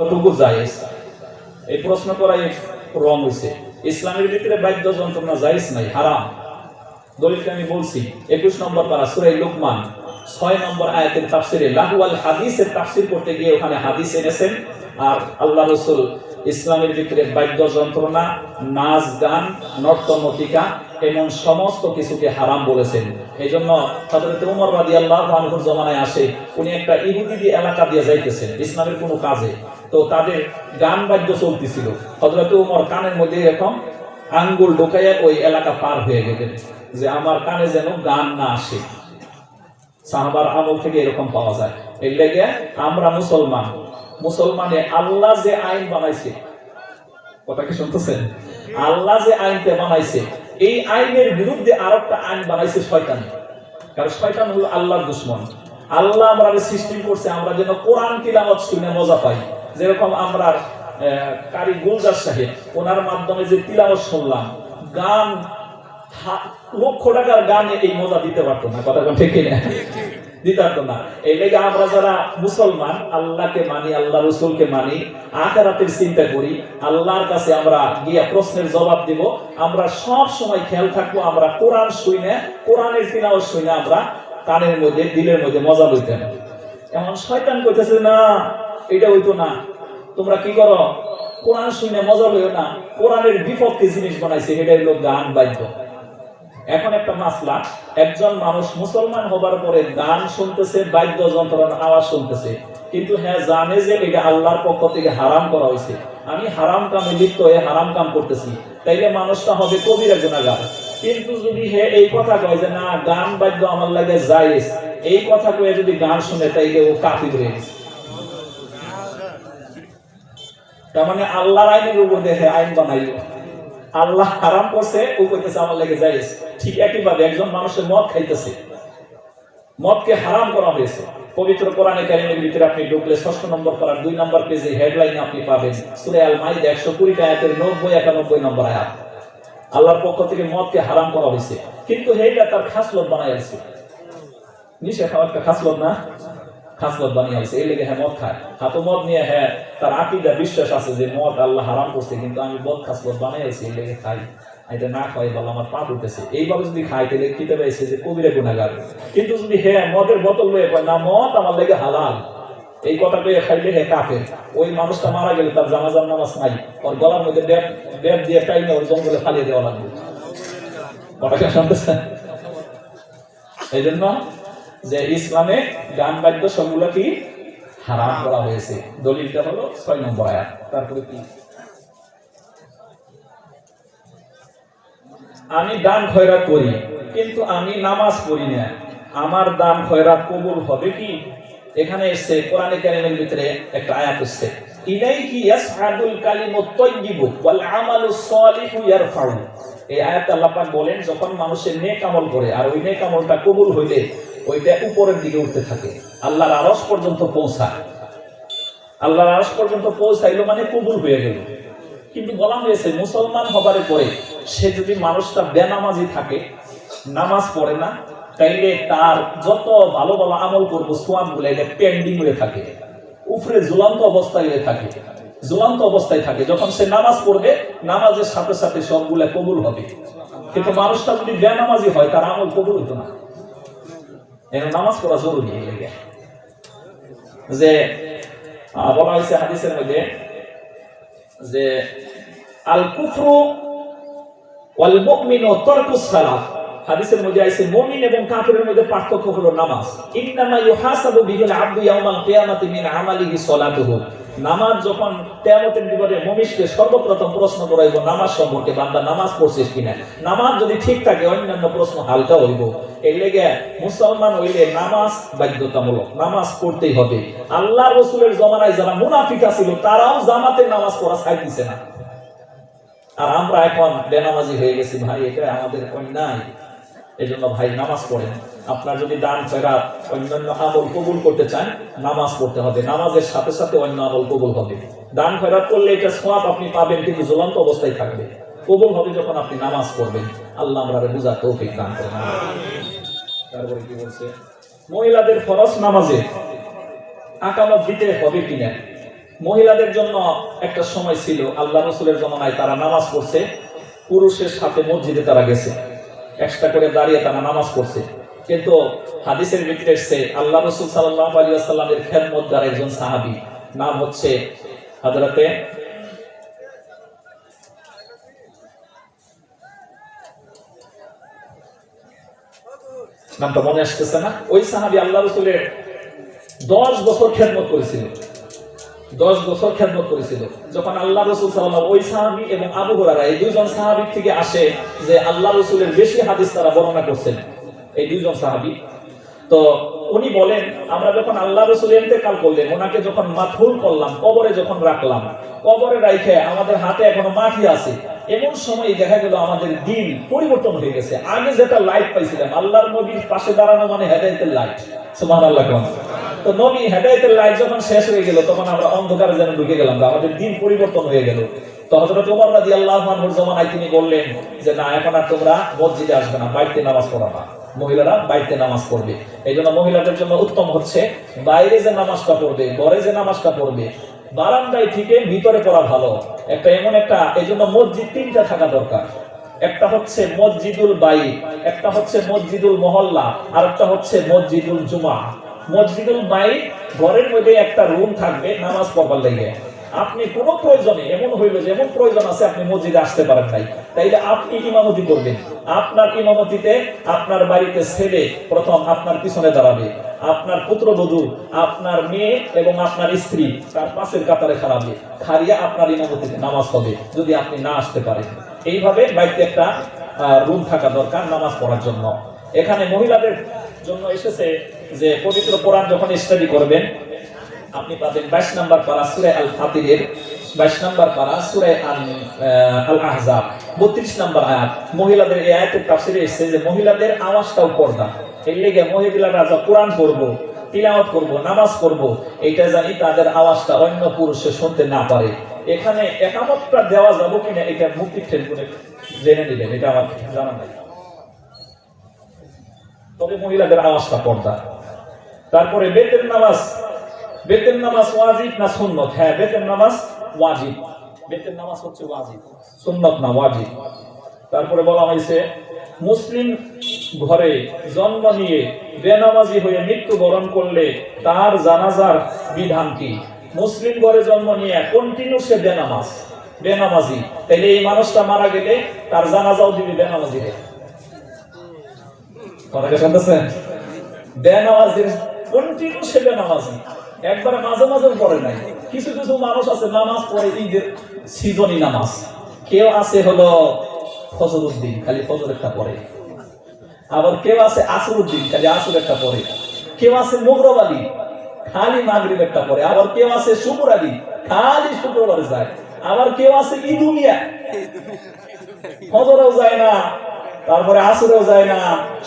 কতটুকু জায়েজ? এই প্রশ্ন করাই রং হয়েছে ইসলামের ভিতরে বাদ্য যন্ত্রণা জায়েজ নাই, হারাম। দলিলকে আমি বলছি, একুশ নম্বর পারা সুরাই লোকমান, ছয় নম্বর আয়াতের তাফসিরে লাহুয়াল হাদিসের তাফসির করতে গিয়ে ওখানে হাদিস এনেছেন, আর আল্লাহ রসুল ইসলামের ভিতরে বাদ্য যন্ত্রণা, নাচ গান নর্তনটিকা এমন সমস্ত কিছুকে হারাম বলেছেন। এই জন্য জমানায় আসে, উনি একটা ইহুদি এলাকা দিয়ে যাইতেছেন, ইসলামের কোনো কাজে। তো তাদের গান বাদ্য চলতেছিল। হজরত উমর কানের মধ্যে এরকম আঙ্গুল ঢোকাইয়া ওই এলাকা পার হয়ে গেলেন, যে আমার কানে যেন গান না আসে। সাহাবার আমল থেকে এরকম পাওয়া যায়। এই লেগে আমরা মুসলমান মুসলমানে আল্লাহ যে আইন বানাইছে। কথা কি শুনতেছেন? আল্লাহ যে আইনটা বানাইছে, এই আইনের বিরুদ্ধে আর একটা আইন বানাইছে শয়তান। কারণ শয়তান হলো আল্লাহর দুশ্মন। আল্লাহ আমরা সৃষ্টি করছে, আমরা যেন কোরআন তিলাওয়াত শুনে মজা পাই। যেরকম আমরা কারি গুলজার সাহেব, ওনার মাধ্যমে যে তিলাওয়াত শুনলাম, গান লক্ষ টাকার গানে এই মজা দিতে পারতো না। কথা ঠিক না না এই লেগে আমরা যারা মুসলমান, আল্লাহকে মানি, আল্লাহ রসুলকে মানি চিন্তা করি, আল্লাহর কাছে আমরা প্রশ্নের জবাব দিব, আমরা সব সময় খেয়াল থাকব, আমরা কোরআন শুইনে কোরআনের তিনাও শুইনে আমরা কানের মধ্যে, দিলের মধ্যে মজা লইতেন এমন শয়তান কইতেছে, না, এটা হইতো না। তোমরা কি করো? কোরআন শুনে মজা লইও না। কোরআনের বিপক্ষে জিনিস বানাইছে এটা হলো গান বাদ্য। এখন একটা মাসলা, একজন মানুষ মুসলমান হবার পরে গান শুনতেছে, বাদ্য যন্ত্রণার আওয়াজ শুনতেছে, কিন্তু হ্যাঁ জানে যে এটা আল্লাহর পক্ষ থেকে হারাম করা হয়েছে। আমি হারাম কামে লিপ্ত হয়ে হারাম কাম করতেছি, তাইলে মানুষটা হবে কবিরা গুণাগার কিন্তু যদি হে এই কথা কয় যে, না, গান, বাদ্য আমার লাগে জায়েজ, এই কথা কয়ে যদি গান শুনে, তাইলে ও কাফির হয়ে তার মানে আল্লাহর আইনের উপর দেখে আইন বানাইলো। আল্লাহ হারাম করছে, ও কইতেছে আমার লেগে যাইস ঠিক একই ভাবে একজন মানুষের মদ খাইতেছে। মদকে হারাম করা হয়েছে। পবিত্র কোরআনে কারিমের ভিতরে আপনি ঢুকলে ষষ্ঠ নম্বর করার দুই নম্বর পেজে হেডলাইন আপনি পাবেন। সুরে আল মাইদ একশো কুড়ি আয়াতের নব্বই, একানব্বই নম্বর আয়াত। আল্লাহর পক্ষ থেকে মদকে হারাম করা হয়েছে। কিন্তু হেইটা তার খাস খাসলত বানাই আছে নিশে খাওয়া একটা খাসলত না? খাসলত বানিয়ে আছে এই লেগে হ্যাঁ মদ খায়। হাতো মদ নিয়ে হ্যাঁ তার আকিদা, বিশ্বাস আছে যে মদ আল্লাহ হারাম করছে, কিন্তু আমি মদ খাসলত বানিয়ে আছি এই লেগে খাই। এটা না খাই বলে আমার পাপ উঠেছে এইভাবে যদি খাই, তাহলে খেতে পাইছে যে কবিরে গুণাগার। কিন্তু যদি হ্যাঁ মদের বোতল লয়ে কয়, না, মদ আমার লেগে হালাল। এই কথা কয়ে খাইলে হ্যাঁ কাকে ওই মানুষটা মারা গেলে তার জানাজার নামাজ নাই। ওর গলার মধ্যে ব্যাগ ব্যাগ দিয়ে টাইমে ওর জঙ্গলে ফালিয়ে দেওয়া লাগবে। কথাটা শুনতেছেন? এই জন্য যে ইসলামে গান বাদ্য সবগুলো কি? হারাম করা হয়েছে। দলিলটা হলো ছয় নম্বর আয়াত। তারপরে কি? আমি দান খয়রাত করি, কিন্তু আমি নামাজ পড়ি না। আমার দান খয়রাত কবুল হবে কি? এখানে এসছে কোরআনে কারিমের ভিতরে একটা আয়াত এসছে, ইলাইহি ইয়াসআদুল কালিমুত তাইয়্যিবু ওয়াল আমালুস সালিহু ইয়ারফাউ। এই আয়াত আল্লাহ পাক বলেন, যখন মানুষের নেক আমল করে আর ওই নেক আমলটা কবুল হইলে ওইটা উপরের দিকে উঠতে থাকে, আল্লাহর আরশ পর্যন্ত পৌঁছায়। আল্লাহর আরশ পর্যন্ত পৌঁছাইলো মানে কবুল হয়ে গেল। কিন্তু বলা হয়েছে, মুসলমান হবার পরে সে যদি মানুষটা বেনামাজি থাকে, নামাজ পড়ে না, তাইলে তার যত ভালো ভালো আমল করব সোয়াবগুলো এটা পেন্ডিং হয়ে থাকে উপরে ঝুলন্ত অবস্থায় হয়ে থাকে ঝুলন্ত অবস্থায় থাকে। যখন সে নামাজ পড়বে, নামাজের সাথে সাথে সবগুলা কবুল হবে। কিন্তু মানুষটা যদি বেনামাজি হয়, তার আমল কবুল হতো না। এর নামাজ পড়া জরুরি যে বলা হয়েছে হাদিসের মধ্যে যে আল কুফরু ওয়াল মুমিনু তারকুস সালাহ হাদিসের মধ্যে আছে, মুমিন এবং মধ্যে পার্থক্য হলো নামাজ। ইন্নামা ইউহাসাবু আবদু ইয়াউমাল কিয়ামাতি মিন আমালিহি নামাজ যখন কিয়ামতের দিবসে মুমিনকে সর্বপ্রথম প্রশ্ন নামাজ সম্পর্কে বান্দা নামাজ পড়ছিস কিনা? নামাজ যদি ঠিক থাকে, অন্যান্য প্রশ্ন হালকা হইব। মুসলমান হইলে নামাজ বাধ্যতামূলক, নামাজ পড়তেই হবে। আল্লাহ রসুলের জমানায় যারা মুনাফিকা ছিল, তারাও জামাতে নামাজ পড়া ছাড়তেছে না। আর আমরা এখন বেনামাজি হয়ে গেছি, ভাই এটা আমাদের অন্যায়। এই জন্য ভাই নামাজ পড়েন। আপনার যদি দান ফেরাত অন্যান্য আমল কবুল করতে চান, নামাজ পড়তে হবে। নামাজের সাথে সাথে অন্য আমল কবুল হবে। দান ফেরাত করলে এটা সোয়াব আপনি পাবেন, কিন্তু জ্বলন্ত অবস্থায় থাকবে। কবুল হবে যখন আপনি নামাজ পড়বেন। আল্লাহ আমরা বুঝা তৌফিক দান করেন। তারপরে কি বলছে? মহিলাদের ফরজ নামাজে আকামত দিতে হবে কিনা? মহিলাদের জন্য একটা সময় ছিল, আল্লাহ রসুলের জমানায় তারা নামাজ পড়ছে, পুরুষের সাথে মসজিদে তারা গেছে। এক্সট্রা করে দাঁড়িয়ে তারা নামাজ পড়ছে। কিন্তু হাদিসের ভিতরে এসছে, আল্লাহ রসুল সাল্লাহ আলী আসাল্লামের খেদমতদার একজন সাহাবি। নাম হচ্ছে হাজরাতে নামটা মনে আসতেছে না? ওই সাহাবি আল্লাহ রসুলের দশ বছর খেদমত করেছিল। দশ বছর খেদমত করেছিল। যখন আল্লাহ রসুল সাল্লাম ওই সাহাবি এবং আবু হুরারা এই দুইজন সাহাবি থেকে আসে যে আল্লাহ রসুলের বেশি হাদিস তারা বর্ণনা করছেন, এই দুইজন সাহাবি। তো উনি বলেন, আমরা যখন আল্লাহ রসুল ইন্তেকাল করলেন, ওনাকে যখন মাথুল করলাম, কবরে যখন রাখলাম, কবরে রাইখে আমাদের হাতে এখনও মাটি আছে, এমন সময় দেখা গেল আমাদের দিন পরিবর্তন হয়ে গেছে। আগে যেটা লাইট পাইছিলাম, আল্লাহর নবীর পাশে দাঁড়ানো মানে হেদায়তের লাইট সুমান আল্লাহ তো নবী হেদায়তের লাইট যখন শেষ হয়ে গেল, তখন আমরা অন্ধকারে যেন ঢুকে গেলাম, আমাদের দিন পরিবর্তন হয়ে গেল। তো ওমর রাদিয়াল্লাহু আনহুর জামানায় তিনি বললেন যে, না, এখন আর তোমরা মসজিদে আসবে না, বাড়িতে নামাজ পড়াবা মহিলারা বাড়িতে নামাজ পড়বে। এই জন্য মহিলাদের জন্য উত্তম হচ্ছে, বাইরে যে নামাজটা পড়বে, ঘরে যে নামাজটা পড়বে, বারান্দায় থেকে ভিতরে পড়া ভালো। একটা এমন একটা এই জন্য মসজিদ তিনটা থাকা দরকার। একটা হচ্ছে মসজিদুল বাই একটা হচ্ছে মসজিদুল মহল্লা আর একটা হচ্ছে মসজিদুল জুমা। মসজিদুল বাই ঘরের মধ্যে একটা রুম থাকবে, নামাজ পড়বার লেগে। আপনি কোন প্রয়োজনে, এমন হইল যে এমন প্রয়োজন আছে, আপনি মসজিদে আসতে পারেন নাই। তাইলে আপনি ইমামতি করবেন। আপনার ইমামতিতে আপনার বাড়িতে ছেলে প্রথম আপনার পিছনে দাঁড়াবে। আপনার পুত্রবধূ আপনার মেয়ে এবং আপনার স্ত্রী তার পাশের কাতারে খারাবে খারিয়া আপনার ইমামতিতে নামাজ হবে যদি আপনি না আসতে পারেন। এইভাবে বাড়িতে একটা রুম থাকা দরকার নামাজ পড়ার জন্য। এখানে মহিলাদের জন্য এসেছে যে পবিত্র কোরআন যখন স্টাডি করবেন, আপনি পাবেন বাইশ নাম্বার পারা সুরে আল ফাতিরের বাইশ নাম্বার পারা সুরে আল আহজাব বত্রিশ নাম্বার আয়াত। মহিলাদের এই আয়াতের তাফসিরে এসেছে যে মহিলাদের আওয়াজটাও পর্দা। এর লেগে মহিলারা যা কোরআন পড়ব, তিলাওয়াত করব, নামাজ করব এটা জানি তাদের আওয়াজটা অন্য পুরুষে শুনতে না পারে। এখানে একামতটা দেওয়া যাব কিনা, এটা মুক্তি করে জেনে নিলেন এটা আমার জানা নাই। তবে মহিলাদের আওয়াজটা পর্দা। তারপরে বেতের নামাজ। বেতের নামাজ ওয়াজিব না সুন্নত? হ্যাঁ বেতের নামাজ ওয়াজিব। বেতের নামাজ হচ্ছে ওয়াজিব। সুন্নত না ওয়াজিব। তারপরে বলা হয়েছে, মুসলিম ঘরে জন্ম নিয়ে বেনামাজি হয়ে মৃত্যুবরণ করলে তার জানাজার বিধান কি? মুসলিম ঘরে জন্ম নিয়ে কন্টিনিউ সে বেনামাজ, বেনামাজি। তাইলে এই মানুষটা মারা গেলে তার জানাজাও দিবে বেনামাজি রে কথাটা শুনতেছেন? বেনামাজির কন্টিনিউ সে বেনামাজি একবারে মাঝে মাঝে পড়ে নাই। কিছু কিছু মানুষ আছে, নামাজ পড়ে, ঈদের সিজনি নামাজ। কেউ আছে হলো ফজর উদ্দিন খালি ফজর একটা পড়ে। আবার কেউ আছে আসর উদ্দিন খালি আসর একটা পড়ে। কেউ আছে মোগরব আলী, খালি মাগরিব একটা পড়ে। আবার কেউ আছে শুকুর আলী, খালি শুক্রবার যায়। আবার কেউ আছে ঈদুমিয়া ফজরও যায় না। তারপরে আসরেও যায় না,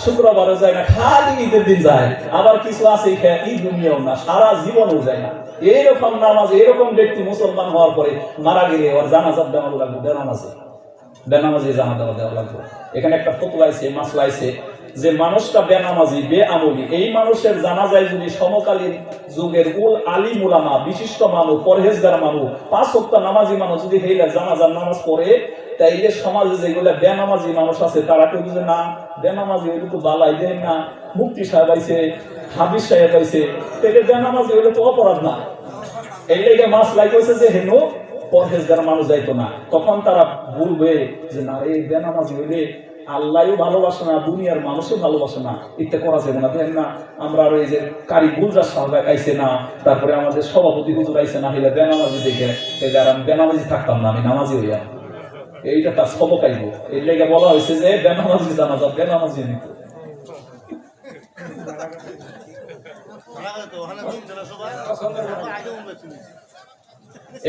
শুক্রবারও যায় না, খালি ঈদের দিন যায়। আবার কিছু আছে ঈদ দুনিয়াও না, সারা জীবনও যায় না। এইরকম নামাজ এরকম ব্যক্তি মুসলমান হওয়ার পরে মারা গেলে ওর লাগবে, বেনামাজে জানা দেওয়া দেওয়া লাগবে। এখানে একটা ফতুয়া আছে যে মানুষটা বেনামাজি বে আমলি এই মানুষের জানাজায় যদি সমকালীন যুগের উল আলী মুলামা বিশিষ্ট মানুষ পরহেজগার মানুষ পাঁচ সপ্তাহ নামাজি মানুষ যদি হেইলা জানাজার নামাজ পড়ে তাইলে সমাজে যেগুলো বেনামাজি মানুষ আছে, তারা কেউ বুঝে না, বেনামাজি হইলে তো বালাই দেন না মুক্তি সাহেব আইছে হাবিজ সাহেব আইছে, তাইলে বেনামাজি হইলে তো অপরাধ না। এই লেগে মাছ লাগাইছে যে, হেনু, পরহেজগার মানুষ যাইতো না। তখন তারা বলবে যে না এই বেনামাজি হইলে আল্লাহও ভালোবাসে না, দুনিয়ার মানুষও ভালোবাসে না ইত্যা করা যাবে না দেখেন না, আমরা আর এই যে কারি গুলজার সাহেব আইছে না, তারপরে আমাদের সভাপতি হুজুর আইছে না হইলে বেনামাজি দেখে, তাইলে আর আমি বেনামাজি থাকতাম না, আমি নামাজি হইয়া। এইটা তার সবক আইব। এই লেগে বলা হয়েছে যে বেনামাজি বেনামাজি দিত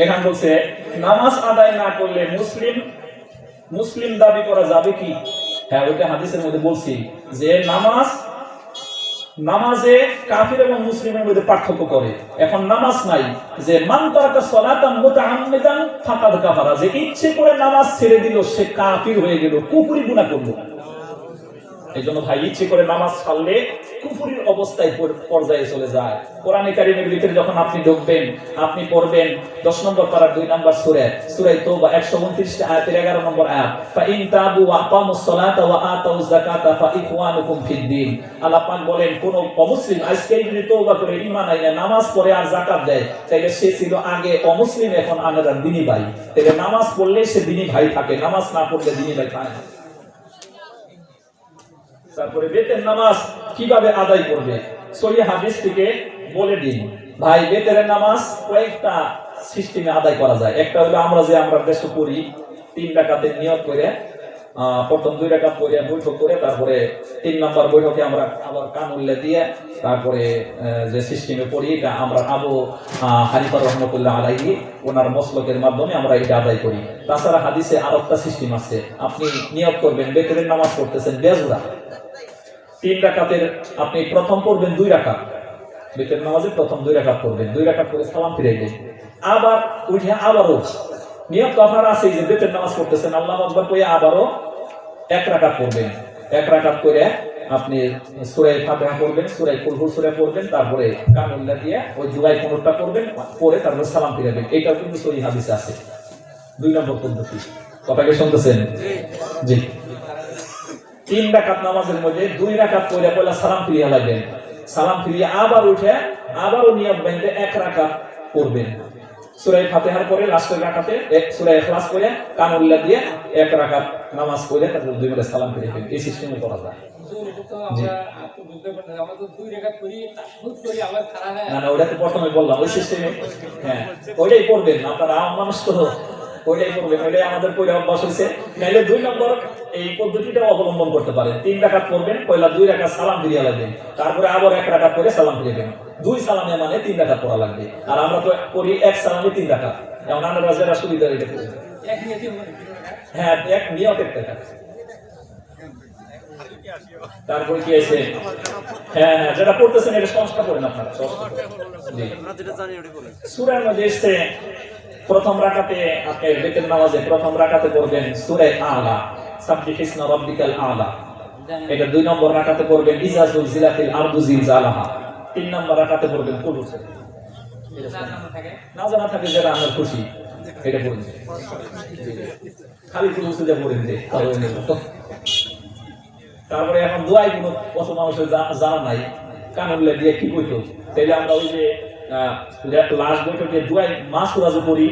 এখান বলছে, নামাজ আদায় না করলে মুসলিম মুসলিম দাবি করা যাবে কি? হ্যাঁ ওইটা হাদিসের মধ্যে বলছি যে, নামাজ নামাজে কাফির এবং মুসলিমের মধ্যে পার্থক্য করে। এখন নামাজ নাই, যে মান যে ইচ্ছে করে নামাজ ছেড়ে দিল, সে কাফির হয়ে গেল, কুফরি গুনাহ করল। এই জন্য ভাই, ইচ্ছে করে নামাজ ছাড়লে কুফুরির অবস্থায় পর্যায়ে চলে যায়। কোরআনে কারিমের ভিতরে যখন আপনি ঢুকবেন, আপনি পড়বেন, দশ নম্বর পারার দুই নম্বর সুরে সুরাই তো বা একশো উনত্রিশ আয়াতের এগারো নম্বর আয়াত নামাজ পড়ে আর দেয়। সে ছিল আগে এখন দিনী ভাই। নামাজ পড়লে সে দিনী ভাই থাকে, নামাজ না পড়লে দিনী ভাই থাকে তারপরে বেতের নামাজ কীভাবে আদায় করবে? সহি হাদিস থেকে বলে দিন। ভাই, বেতের নামাজ কয়েকটা সিস্টেমে আদায় করা যায়। একটা হলো আমরা যে আমরা দেশে পড়ি, তিন টাকাতে নিয়োগ করে প্রথম দুই টাকা পরে বৈঠক করে, তারপরে তিন নম্বর বৈঠকে আমরা আবার কান উল্লে দিয়ে, তারপরে যে সিস্টেমে পড়ি, এটা আমরা আবু হানিফা রহমতুল্লাহ আলাইহি, ওনার মসলকের মাধ্যমে আমরা এটা আদায় করি। তাছাড়া হাদিসে আর একটা সিস্টেম আছে, আপনি নিয়োগ করবেন বেতরের নামাজ পড়তেছেন বেজুরা তিন রাকাতের, আপনি প্রথম পড়বেন দুই রাকাত। বেতের নামাজে প্রথম দুই রাকাত পড়বেন, দুই রাকাত করে সালাম ফিরাইবেন আবার উঠে আবারও নিয়ম তো আপনার আছে যে বেতের নামাজ পড়তেছেন, আল্লাহ আকবার কইয়া আবারও এক রাকাত পড়বেন। এক রাকাত করে আপনি সুরাই ফাতিহা পড়বেন সুরাই কুলহুল সুরা পড়বেন, তারপরে কানুল্লাহ দিয়ে ওই দুয়াই কোনটা পড়বেন পরে তারপরে সালাম ফিরাবেন। এটাও কিন্তু সহি হাদিসে আছে। দুই নম্বর পদ্ধতি। কথাকে শুনতেছেন? জি। তিন রাকাত নামাজের মধ্যে দুই রাকাত পড়ে পয়লা সালাম ফিরিয়া লাগবেন। সালাম ফিরিয়ে আবার উঠে, আবারও নিয়ম বেঁধে এক রাকাত করবেন সুরাই ফাতেহার পরে লাস্টের রাকাতে এক সুরাই ইখলাস করে কানুল্লাহ দিয়ে এক রাকাত নামাজ পড়ে তারপর দুই বেলা সালাম ফিরে এই সিস্টেমে করা যায়। না। রেখাত করি, করি, না ওটা তো প্রথমে বললাম ওই সিস্টেমে। হ্যাঁ ওইটাই করবেন আপনারা মানুষ তো ওইটাই করবেন ওইটাই আমাদের পরে অভ্যাস হয়েছে নাইলে দুই নম্বর এই পদ্ধতিটা অবলম্বন করতে পারেন তিন রাকাত করবেন পয়লা দুই রাকাত সালাম ফিরিয়ে লাগবেন তারপরে আবার এক রাকাত করে সালাম ফিরিয়ে দুই সালামে মানে তিন রাকাত পড়া লাগবে। আর আমরা তো করি এক সালামে তিন আমরা যারা সুবিধা করি এক হবে। হ্যাঁ এক নিয়ত কাজ তারপর কি আছে? হ্যাঁ হ্যাঁ যেটা পড়তেছেন এটা সংস্কার করেন আপনারা সূরার মধ্যে এসছে প্রথম রাকাতে আপনি বেতের নামাজে প্রথম রাকাতে পড়বেন সুরে আলা। এটা দুই নম্বর পড়বেন তিন নম্বর পড়বেন না জানা থাকে। যেটা আমার খুশি, এটা পড়ুন। খালি কুল হুসেন যা পড়েন যে। তারপরে এখন দোয়াই কোনো কত মানুষের জানা নাই কানুল্লে দিয়ে কি কইতো? তাইলে আমরা ওই যে লাস্ট বৈঠকে দোয়াই রাজু করি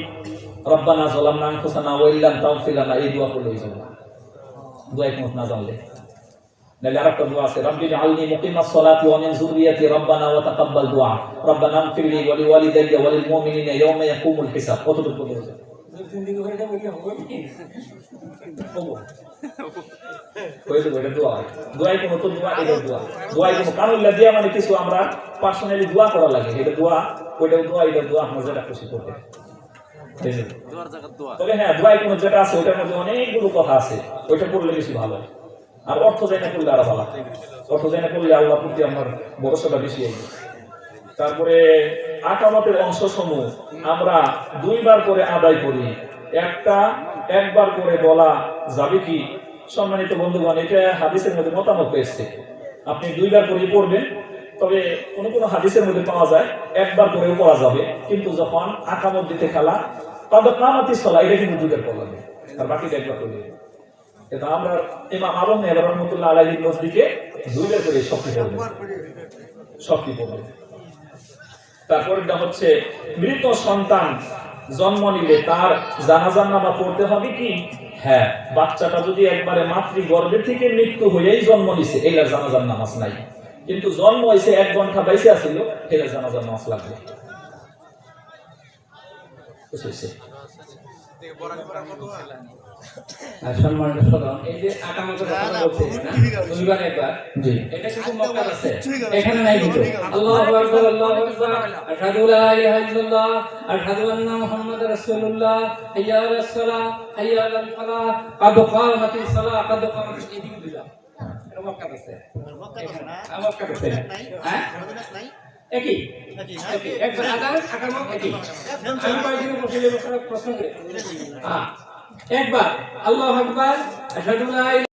রব্বানা জালামনা আনফুসানা ওয়া ইল্লাম তাগফির লানা, এই দোয়া করলে হইছে দোয়াই কোনো না জানলে। নাহলে আরেকটা দোয়া আছে, রব্বি জাআলনি মুকিমাস সালাতি ওয়া মিন যুররিয়াতি রব্বানা ওয়া তাকাব্বাল দুআ রব্বানা ইগফিরলি ওয়া লিওয়ালিদাইয়া ওয়া লিল মুমিনিনা ইয়াওমা ইয়াকুমুল হিসাব। কতটুকু বলি দোয়া দোয়া দোয়া। কারণ মানে আমরা পার্সোনালি দোয়া করা লাগে। এটা দোয়া ওইটা দোয়া এটা দোয়া, আমরা যেটা খুশি যে। তারপরে আকামতের অংশ সমূহ আমরা দুইবার করে আদায় করি। একটা, একবার করে বলা যাবে কি? সম্মানিত বন্ধুগণ, এটা হাদিসের মধ্যে মতামত এসছে আপনি দুইবার করে পড়বেন। তবে কোনো কোনো হাদিসের মধ্যে পাওয়া যায়, একবার করেও পড়া যাবে। কিন্তু যখন আকামত দিতে খেলা তাদের নামাতি সলা, এটা কিন্তু পড়া লাগবে আর বাকিটা একবার করে আমরা রহমতুল্লাহ করে পড়বে তারপরটা হচ্ছে, মৃত সন্তান জন্ম নিলে তার জানাজার নামা পড়তে হবে কি? হ্যাঁ বাচ্চাটা যদি একবারে মাতৃ গর্ভে থেকে মৃত্যু হয়েই জন্ম নিছে এলার জানাজার নামাজ নাই। কিন্তু জন্ম হয়েছে এক ঘণ্টা বাইসে আসিল এলার জানাজার নামাজ লাগবে বুঝেছে? আর সম্মানিত সদন, এই যে আকামতের কথা বলছে, না? দুইবার একবার। জি এটা কিন্তু মক্কার আছে। এখানে নাই কিন্তু। আল্লাহু মক্কার আছে। আছে। হ্যাঁ? একই। একবার একই। আমি প্রশ্ন করি হ্যাঁ একবার আল্লাহ আকবার আশহাদু লা ইলাহা